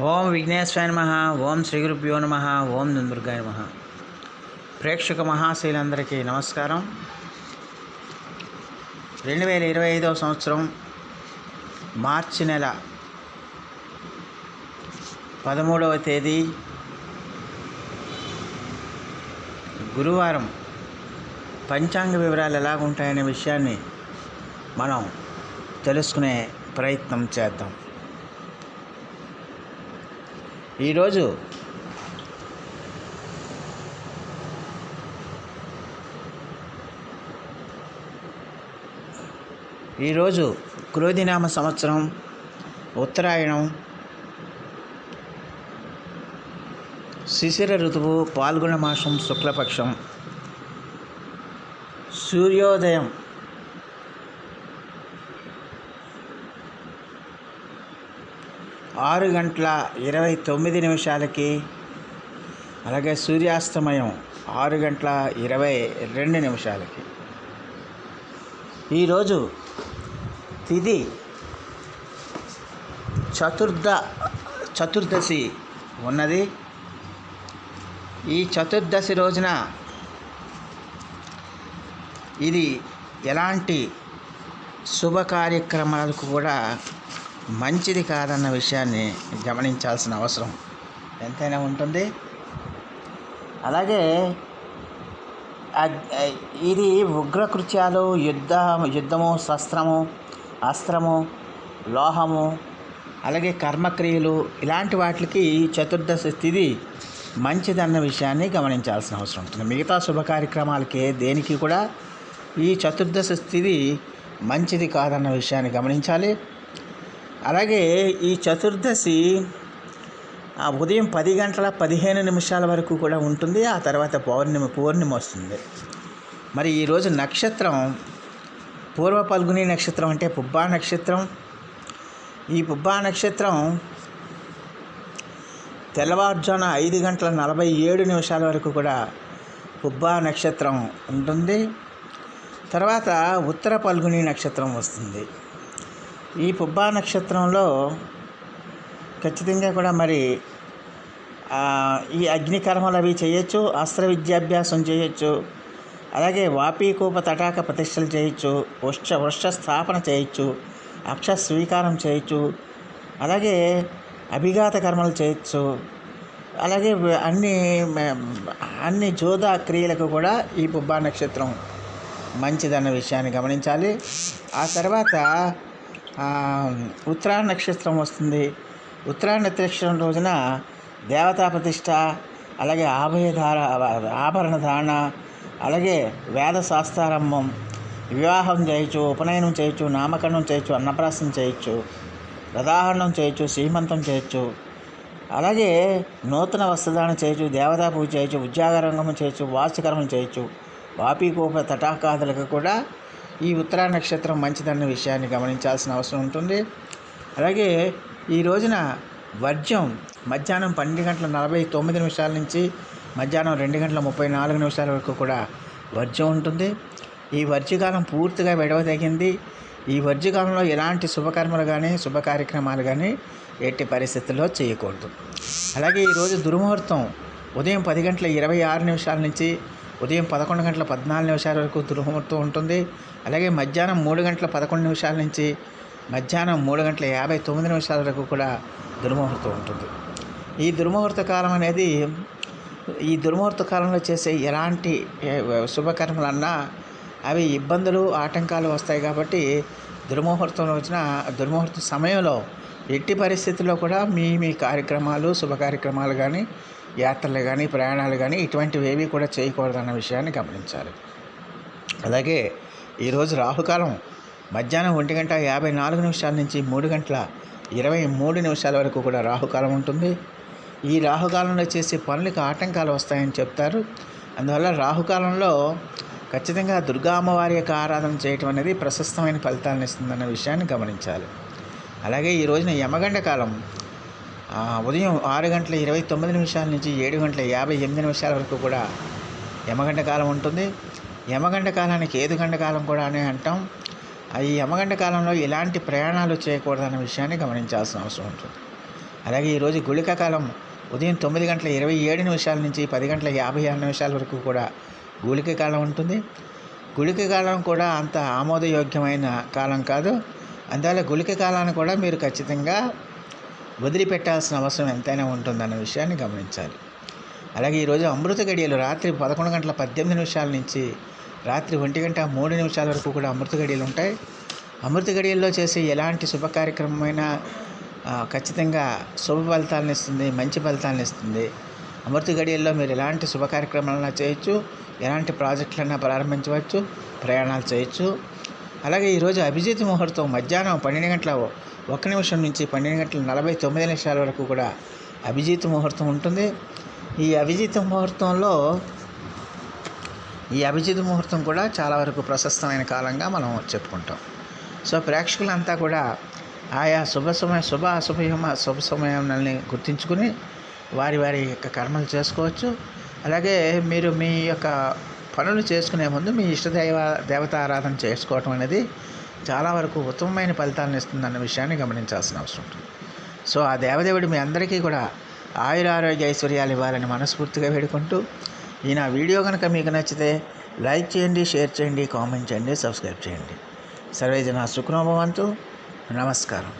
ఓం విఘ్నేశ్వరాయ నమ ఓం శ్రీ గురుభ్యో నమ ఓం దుర్గాయ నమ. ప్రేక్షక మహాశైలందరికీ నమస్కారం. రెండు వేల ఇరవై ఐదవ సంవత్సరం మార్చి నెల పదమూడవ తేదీ గురువారం పంచాంగ వివరాలు ఎలాగుంటాయనే విషయాన్ని మనం తెలుసుకునే ప్రయత్నం చేద్దాం. ఈరోజు ఈరోజు క్రోధినామ సంవత్సరం ఉత్తరాయణం శిశిర ఋతువు పాల్గొన మాసం శుక్లపక్షం సూర్యోదయం. ఆరు గంటల ఇరవై తొమ్మిది నిమిషాలకి అలాగే సూర్యాస్తమయం ఆరు గంటల ఇరవై రెండు నిమిషాలకి. ఈరోజు తిది చతుర్థ చతుర్దశి ఉన్నది. ఈ చతుర్దశి రోజున ఇది ఎలాంటి శుభ కార్యక్రమాలకు కూడా మంచిది కాదన్న విషయాన్ని గమనించాల్సిన అవసరం ఎంతైనా ఉంటుంది. అలాగే ఇది ఉగ్రకృత్యాలు యుద్ధ యుద్ధము శస్త్రము అస్త్రము లోహము అలాగే కర్మక్రియలు ఇలాంటి వాటికి చతుర్దశ స్థితి మంచిదన్న విషయాన్ని గమనించాల్సిన అవసరం ఉంటుంది. మిగతా శుభ కార్యక్రమాలకి దేనికి కూడా ఈ చతుర్దశ స్థితి మంచిది కాదన్న విషయాన్ని గమనించాలి. అలాగే ఈ చతుర్దశి ఆ ఉదయం పది గంటల పదిహేను నిమిషాల వరకు కూడా ఉంటుంది. ఆ తర్వాత పౌర్ణిమ పూర్ణిమ వస్తుంది. మరి ఈరోజు నక్షత్రం పూర్వ పల్గుని నక్షత్రం అంటే పుబ్బా నక్షత్రం. ఈ పుబ్బా నక్షత్రం తెల్లవారుజామున ఐదు గంటల నలభై ఏడు నిమిషాల వరకు కూడా పుబ్బా నక్షత్రం ఉంటుంది. తర్వాత ఉత్తర పల్గుని నక్షత్రం వస్తుంది. ఈ పుబ్బా నక్షత్రంలో ఖచ్చితంగా కూడా మరి ఈ అగ్నికర్మలు అవి చేయొచ్చు అస్త్ర విద్యాభ్యాసం చేయొచ్చు అలాగే వాపీకూప తటాక ప్రతిష్టలు చేయొచ్చు వృక్ష వృక్ష స్థాపన చేయొచ్చు అక్ష స్వీకారం చేయొచ్చు అలాగే అభిఘాత కర్మలు చేయొచ్చు అలాగే అన్ని అన్ని జోద క్రియలకు కూడా ఈ పుబ్బా నక్షత్రం మంచిదన్న విషయాన్ని గమనించాలి. ఆ తర్వాత ఉత్తరాయణ నక్షత్రం వస్తుంది. ఉత్తరాయణ నక్షత్రం రోజున దేవతా ప్రతిష్ట అలాగే ఆభయధార ఆభరణ ధారణ అలాగే వేద శాస్త్రారంభం వివాహం చేయొచ్చు ఉపనయనం చేయొచ్చు నామకరణం చేయొచ్చు అన్నప్రాసం చేయొచ్చు రథాహరణం చేయొచ్చు శ్రీమంతం చేయొచ్చు. అలాగే నూతన వస్త్రదానం చేయొచ్చు దేవతా పూజ చేయొచ్చు ఉద్యోగ రంగం చేయొచ్చు వాస్తుకర్మం చేయొచ్చు. వాపీకోప తటాకాదులకు కూడా ఈ ఉత్తరా నక్షత్రం మంచిదన్న విషయాన్ని గమనించాల్సిన అవసరం ఉంటుంది. అలాగే ఈ రోజున వర్జ్యం మధ్యాహ్నం పన్నెండు గంటల నలభై తొమ్మిది నిమిషాల నుంచి మధ్యాహ్నం రెండు గంటల ముప్పై నాలుగు నిమిషాల వరకు కూడా వర్జం ఉంటుంది. ఈ వర్జకాలం పూర్తిగా విడవదగింది. ఈ వర్జకాలంలో ఎలాంటి శుభకర్మలు కానీ శుభ కార్యక్రమాలు కానీ ఎట్టి పరిస్థితుల్లో చేయకూడదు. అలాగే ఈరోజు దుర్ముహూర్తం ఉదయం పది గంటల ఇరవై ఆరు నిమిషాల నుంచి ఉదయం పదకొండు గంటల పద్నాలుగు నిమిషాల వరకు దుర్ముహూర్తం ఉంటుంది. అలాగే మధ్యాహ్నం మూడు గంటల పదకొండు నిమిషాల నుంచి మధ్యాహ్నం మూడు గంటల యాభై తొమ్మిది నిమిషాల వరకు కూడా దుర్ముహూర్తం ఉంటుంది. ఈ దుర్ముహూర్త కాలం అనేది ఈ దుర్ముహూర్త కాలంలో చేసే ఎలాంటి శుభకర్మలన్నా అవి ఇబ్బందులు ఆటంకాలు వస్తాయి కాబట్టి దుర్ముహూర్తం రోజున దుర్ముహూర్త సమయంలో ఎట్టి పరిస్థితుల్లో కూడా మీ మీ కార్యక్రమాలు శుభ కార్యక్రమాలు కానీ యాత్రలు కానీ ప్రయాణాలు కానీ ఇటువంటివి ఏవి కూడా చేయకూడదన్న విషయాన్ని గమనించాలి. అలాగే ఈరోజు రాహుకాలం మధ్యాహ్నం ఒంటి గంట యాభై నాలుగు నిమిషాల నుంచి మూడు గంటల ఇరవై మూడు నిమిషాల వరకు కూడా రాహుకాలం ఉంటుంది. ఈ రాహుకాలంలో చేసే పనులకు ఆటంకాలు వస్తాయని చెప్తారు. అందువల్ల రాహుకాలంలో ఖచ్చితంగా దుర్గా అమ్మవారి యొక్క ఆరాధన చేయటం అనేది ప్రశస్తమైన ఫలితాలను ఇస్తుందన్న విషయాన్ని గమనించాలి. అలాగే ఈ రోజున యమగండ కాలం. ఉదయం ఆరు గంటల ఇరవై తొమ్మిది నిమిషాల నుంచి ఏడు గంటల యాభై ఎనిమిది నిమిషాల వరకు కూడా యమగండ కాలం ఉంటుంది. యమగండ కాలానికి ఏదుగండ కాలం కూడా అని అంటాం. ఆ ఈ యమగండ కాలంలో ఎలాంటి ప్రయాణాలు చేయకూడదన్న విషయాన్ని గమనించాల్సిన అవసరం ఉంటుంది. అలాగే ఈరోజు గుళిక కాలం ఉదయం తొమ్మిది గంటల ఇరవై ఏడు నిమిషాల నుంచి పది గంటల యాభై ఆరు నిమిషాల వరకు కూడా గుళిక కాలం ఉంటుంది. గుళిక కాలం కూడా అంత ఆమోదయోగ్యమైన కాలం కాదు. అందువల్ల గుళిక కాలాన్ని కూడా మీరు ఖచ్చితంగా వదిలిపెట్టాల్సిన అవసరం ఎంతైనా ఉంటుందన్న విషయాన్ని గమనించాలి. అలాగే ఈరోజు అమృత గడియలు రాత్రి పదకొండు గంటల పద్దెనిమిది నిమిషాల నుంచి రాత్రి ఒంటి గంట మూడు నిమిషాల వరకు కూడా అమృత గడియలు ఉంటాయి. అమృత గడియల్లో చేసే ఎలాంటి శుభ కార్యక్రమమైనా ఖచ్చితంగా శుభ ఫలితాలను ఇస్తుంది మంచి ఫలితాలను ఇస్తుంది. అమృత గడియల్లో మీరు ఎలాంటి శుభ కార్యక్రమాలైనా చేయొచ్చు ఎలాంటి ప్రాజెక్టులైనా ప్రారంభించవచ్చు ప్రయాణాలు చేయొచ్చు. అలాగే ఈరోజు అభిజిత్ ముహూర్తం మధ్యాహ్నం పన్నెండు గంటల ఒక్క నిమిషం నుంచి పన్నెండు గంటల నలభై తొమ్మిది నిమిషాల వరకు కూడా అభిజిత్ ముహూర్తం ఉంటుంది. ఈ అభిజిత్ ముహూర్తంలో ఈ అభిజిత్ ముహూర్తం కూడా చాలా వరకు ప్రశస్తమైన కాలంగా మనం చెప్పుకుంటాం. సో ప్రేక్షకులంతా కూడా ఆయా శుభ సమయ శుభ అశుభయమ శుభ సమయాలని గుర్తించుకుని వారి వారి యొక్క కర్మలు చేసుకోవచ్చు. అలాగే మీరు మీ యొక్క పనులు చేసుకునే ముందు మీ ఇష్టదైవ దేవత ఆరాధన చేసుకోవటం అనేది చాలా వరకు ఉత్తమమైన ఫలితాలను ఇస్తుందన్న విషయాన్ని గమనించాల్సిన అవసరం ఉంటుంది. సో ఆ దేవదేవుడు మీ అందరికీ కూడా ఆయుర ఆరోగ్య ఐశ్వర్యాలు ఇవ్వాలని మనస్ఫూర్తిగా వేడుకుంటూ ఈ నా వీడియో కనుక మీకు నచ్చితే లైక్ చేయండి షేర్ చేయండి కామెంట్ చేయండి సబ్స్క్రైబ్ చేయండి. సర్వేజన సుఖనోభవంతు. నమస్కారం.